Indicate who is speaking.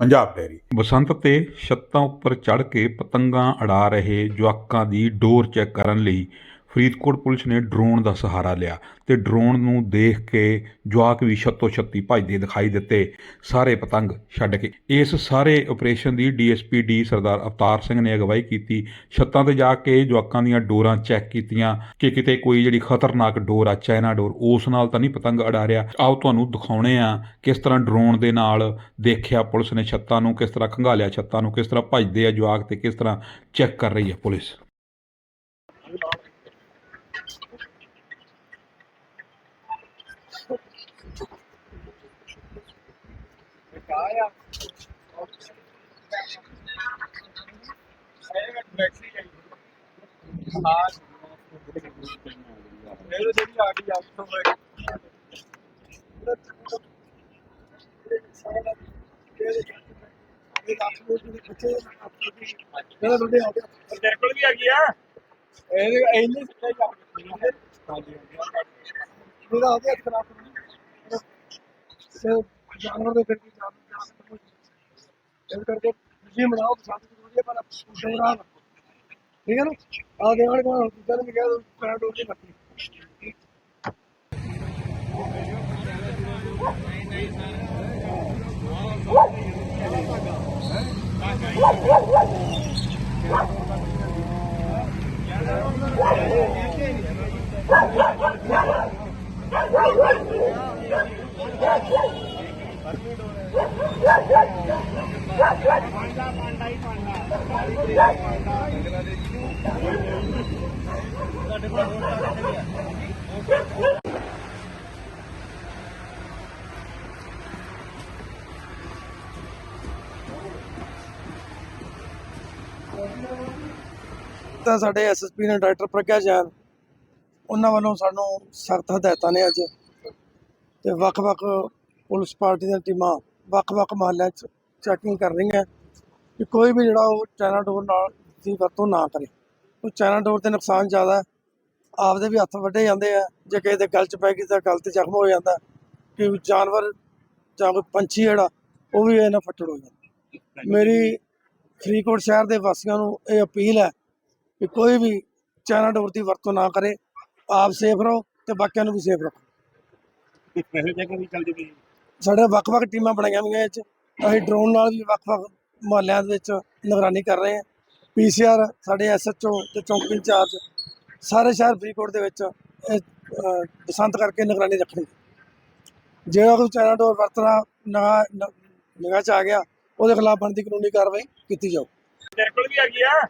Speaker 1: Punjab dairy ਬਸੰਤ ਤੇ ਛੱਤਾਂ ਉੱਪਰ ਚੜ੍ਹ ਕੇ ਪਤੰਗਾਂ ਉਡਾ ਰਹੇ ਜਵਾਕਾਂ ਦੀ ਡੋਰ ਚੈੱਕ ਕਰਨ ਲਈ ਫਰੀਦਕੋਟ ਪੁਲਿਸ ਨੇ ਡਰੋਨ ਦਾ ਸਹਾਰਾ ਲਿਆ ਤੇ ਡਰੋਨ ਨੂੰ ਦੇਖ ਕੇ ਜਵਾਕ ਵੀ ਛੱਤੋ ਛੱਤੀ ਭੱਜਦੇ ਦਿਖਾਈ ਦਿੱਤੇ। ਸਾਰੇ ਪਤੰਗ ਛੱਡ ਕੇ। ਇਸ ਸਾਰੇ ਆਪਰੇਸ਼ਨ ਦੀ ਡੀਐਸਪੀ ਡੀ ਸਰਦਾਰ ਅਵਤਾਰ ਸਿੰਘ ਨੇ ਅਗਵਾਈ ਕੀਤੀ। ਛੱਤਾਂ ਤੇ ਜਾ ਕੇ ਜਵਾਕਾਂ ਦੀਆਂ ਡੋਰਾਂ ਚੈੱਕ ਕੀਤੀਆਂ ਕਿ ਕਿਤੇ ਕੋਈ ਜਿਹੜੀ ਖਤਰਨਾਕ ਡੋਰ ਆ, ਚਾਈਨਾ ਡੋਰ, ਉਸ ਨਾਲ ਤਾਂ ਨਹੀਂ ਪਤੰਗ ਅੜਾ ਰਿਹਾ। ਆਓ ਤੁਹਾਨੂੰ ਦਿਖਾਉਣੇ ਆ ਕਿਸ ਤਰ੍ਹਾਂ ਡਰੋਨ ਦੇ ਨਾਲ ਦੇਖਿਆ ਪੁਲਿਸ ਨੇ ਛੱਤਾਂ ਨੂੰ, ਕਿਸ ਤਰ੍ਹਾਂ ਖੰਗਾਲਿਆ, ਛੱਤਾਂ ਨੂੰ ਕਿਸ ਤਰ੍ਹਾਂ ਭੱਜਦੇ ਆ ਜਵਾਕ ਤੇ ਕਿਸ ਤਰ੍ਹਾਂ ਚੈੱਕ ਕਰ ਰਹੀ ਹੈ ਪੁਲਿਸ।
Speaker 2: ਆਇਆ ਹਾਂ ਮੇਰੇ ਜਿਹੜੀ ਆ ਗਈ ਆਪ ਤੋਂ ਮੈਂ ਮੇਰੇ ਬੰਦੇ ਆ ਗਏ
Speaker 3: ਤੇਰੇ ਕੋਲ ਵੀ ਹੈਗੀ ਆ।
Speaker 2: ਇਹ ਇੰਨੀ ਸਿੱਧਾ ਹੀ ਕੰਮ ਹੈ ਹਾਂਜੀ ਮੇਰਾ ਉਹਦੇ ਹੱਥ ਖਰਾਬ ਹੋ ਗਿਆ। ਜਾਨਵਰ ਦੇ ਫਿਰ ਵੀ ਜਾਨ ਜਾ ਸਕਦਾ ਇਸ ਕਰਕੇ ਜੀ ਮਨਾਓ ਸਾਥ ਜ਼ਰੂਰੀ ਹੈ, ਪਰ ਦੌਰਾਨ ਠੀਕ ਹੈ ਨਾ? ਆ ਦੇਵਾਂ ਕੋਲ ਦੂਜਾ ਵੀ ਕਹਿ ਦੋ ਪੈਰ ਡੋਲੀ ਮੱਕੀ ਤਾਂ ਸਾਡੇ ਐਸਐਸਪੀ ਨੇ ਡਾਇਰੈਕਟਰ ਪ੍ਰਗਿਆ ਜੈਨ, ਉਹਨਾਂ ਵੱਲੋਂ ਸਾਨੂੰ ਸਖਤ ਹਦਾਇਤਾਂ ਨੇ ਅੱਜ ਤੇ ਵੱਖ-ਵੱਖ ਪੁਲਿਸ ਪਾਰਟੀ ਦੀਆਂ ਟੀਮਾਂ ਵੱਖ-ਵੱਖ ਮਹੱਲਿਆਂ 'ਚ ਚੈਕਿੰਗ ਕਰ ਰਹੀਆਂ। ਕਿ ਕੋਈ ਵੀ ਜਿਹੜਾ ਉਹ ਚਾਈਨਾ ਡੋਰ ਨਾਲ ਦੀ ਵਰਤੋਂ ਨਾ ਕਰੇ। ਉਹ ਚਾਈਨਾ ਡੋਰ ਦੇ ਨੁਕਸਾਨ ਜ਼ਿਆਦਾ ਹੈ। ਆਪਦੇ ਵੀ ਹੱਥ ਵੱਢੇ ਜਾਂਦੇ ਆ। ਜੇ ਕਿਸੇ ਦੇ ਗਲ 'ਚ ਪੈ ਗਈ ਤਾਂ ਗਲ ਤੇ ਜ਼ਖਮ ਹੋ ਜਾਂਦਾ। ਕਿ ਜਾਨਵਰ ਜਾਂ ਕੋਈ ਪੰਛੀ ਜਿਹੜਾ, ਉਹ ਵੀ ਇਹਨਾਂ ਫੱਟੜ ਹੋ ਜਾਂਦਾ। ਮੇਰੀ ਫਰੀਦਕੋਟ ਸ਼ਹਿਰ ਦੇ ਵਾਸੀਆਂ ਨੂੰ ਇਹ ਅਪੀਲ ਹੈ ਕਿ ਕੋਈ ਵੀ ਚਾਈਨਾ ਡੋਰ ਦੀ ਵਰਤੋਂ ਨਾ ਕਰੇ। ਆਪ ਸੇਫ ਰਹੋ ਤੇ ਬਾਕੀਆਂ ਨੂੰ ਵੀ ਸੇਫ ਰੱਖੋ।
Speaker 3: ਇਹੋ ਜਗ੍ਹਾ ਵੀ ਚੱਲਦੀ ਪਈ
Speaker 2: ਸਾਡੇ ਵੱਖ-ਵੱਖ ਟੀਮਾਂ ਬਣਾਈਆਂ ਹੋਈਆਂ ਇਹ 'ਚ। ਅਸੀਂ ਡਰੋਨ ਨਾਲ ਵੀ ਵੱਖ-ਵੱਖ ਮੁਹੱਲਿਆਂ ਦੇ ਵਿੱਚ ਨਿਗਰਾਨੀ ਕਰ ਰਹੇ ਹਾਂ। ਪੀਸੀਆਰ ਸਾਡੇ ਐਸਐਚਓ ਤੇ ਚੌਂਕੀ ਇੰਚਾਰਜ ਸਾਰੇ ਸ਼ਹਿਰ ਫਰੀਦਕੋਟ ਦੇ ਵਿੱਚ ਇਹ, ਅਹ, ਬਸੰਤ ਕਰਕੇ ਨਿਗਰਾਨੀ ਰੱਖਣਗੇ ਜਿਹੜਾ ਕੋਈ ਚਾਈਨਾ ਡੋਰ ਵਰਤਣਾ ਨਿਗਾਹ ਨਿਗਾਹ 'ਚ ਆ ਗਿਆ ਉਹਦੇ ਖਿਲਾਫ ਬਣਦੀ ਕਾਨੂੰਨੀ ਕਾਰਵਾਈ ਕੀਤੀ ਜਾਊ।
Speaker 3: ਤੇਰੇ ਕੋਲ ਵੀ ਹੈਗੀ ਆ?